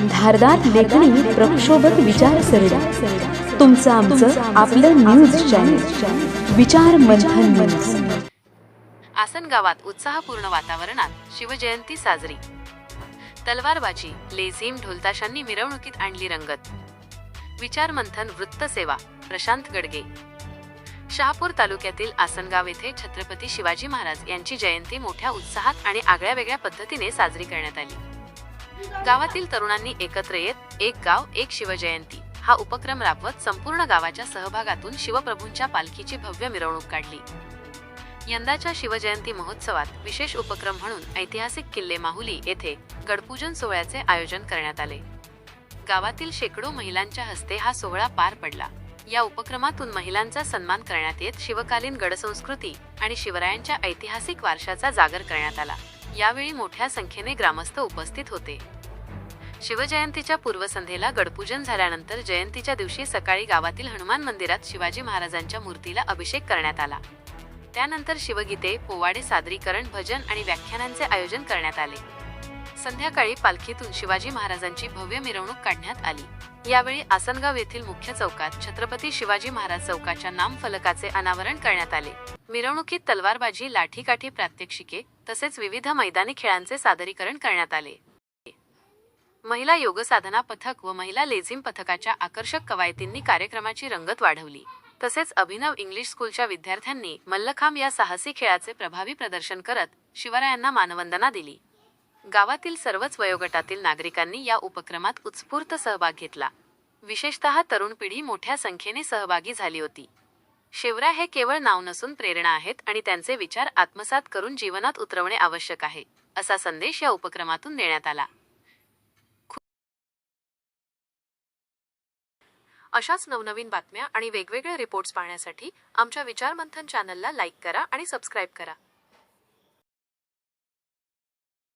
धारदार लेखणी प्रक्षोभक विचारसरणी. तुमचं आमचं आपलं न्यूज चॅनल विचार मंथन न्यूज आसन गावात उत्साहपूर्ण वातावरणात शिवजयंती साजरी. तलवारबाजी लेझीम ढोलताशांनी मिरवणुकीत आणली रंगत. विचार मंथन वृत्त सेवा प्रशांत गडगे. शहापूर तालुक्यातील आसनगाव येथे छत्रपती शिवाजी महाराज यांची जयंती मोठ्या उत्साहात आणि आगळ्या वेगळ्या पद्धतीने साजरी करण्यात आली. गावातील तरुणांनी एकत्र येत एक गाव एक शिवजयंती. हा उपक्रम राबवत संपूर्ण गावाच्या सहभागातून शिवप्रभूंच्या पालखीची भव्य मिरवणूक काढली. यंदाच्या शिवजयंती महोत्सवात विशेष उपक्रम म्हणून ऐतिहासिक किल्ले माहुली येथे गडपूजन सोहळ्याचे आयोजन करण्यात आले. गावातील शेकडो महिलांच्या हस्ते हा सोहळा पार पडला. या उपक्रमातून महिलांचा सन्मान करण्यात येत शिवकालीन गडसंस्कृती आणि शिवरायांच्या ऐतिहासिक वारशाचा जागर करण्यात आला. यावेळी मोठ्या संख्येने ग्रामस्थ उपस्थित होते. शिवजयंतीच्या पूर्वसंध्येला गडपूजन झाल्यानंतर जयंतीच्या दिवशी सकाळी गावातील हनुमान मंदिरात शिवाजी महाराजांच्या मूर्तीला अभिषेक करण्यात आला. त्यानंतर शिवगीते पोवाडे सादरीकरण भजन आणि व्याख्यानांचे आयोजन करण्यात आले. संध्याकाळी पालखीतून शिवाजी महाराजांची भव्य मिरवणूक काढण्यात आली. यावेळी आसनगाव येथील मुख्य चौकात छत्रपती शिवाजी महाराज चौकाच्या नामफलकाचे अनावरण करण्यात आले. मिरवणुकीत तलवारबाजी लाठीकाठी प्रात्यक्षिके तसेच विविध मैदानी खेळांचे सादरीकरण करण्यात आले. महिला योगसाधना पथक व महिला लेझिम पथकाच्या आकर्षक कवायतींनी कार्यक्रमाची रंगत वाढवली. तसेच अभिनव इंग्लिश स्कूलच्या विद्यार्थ्यांनी मल्लखांब या साहसी खेळाचे प्रभावी प्रदर्शन करत शिवरायांना मानवंदना दिली. गावातील सर्वच वयोगटातील नागरिकांनी या उपक्रमात उत्स्फूर्त सहभाग घेतला. विशेषतः तरुण पिढी मोठ्या संख्येने सहभागी झाली होती. शिवराय हे केवळ नाव नसून प्रेरणा आहेत आणि त्यांचे विचार आत्मसात करून जीवनात उतरवणे आवश्यक आहे असा संदेश या उपक्रमातून देण्यात आला. अशाच नवनवीन बातम्या आणि वेगवेगळे रिपोर्ट्स पाहण्यासाठी आमच्या विचारमंथन चॅनलला लाईक करा आणि सबस्क्राईब करा.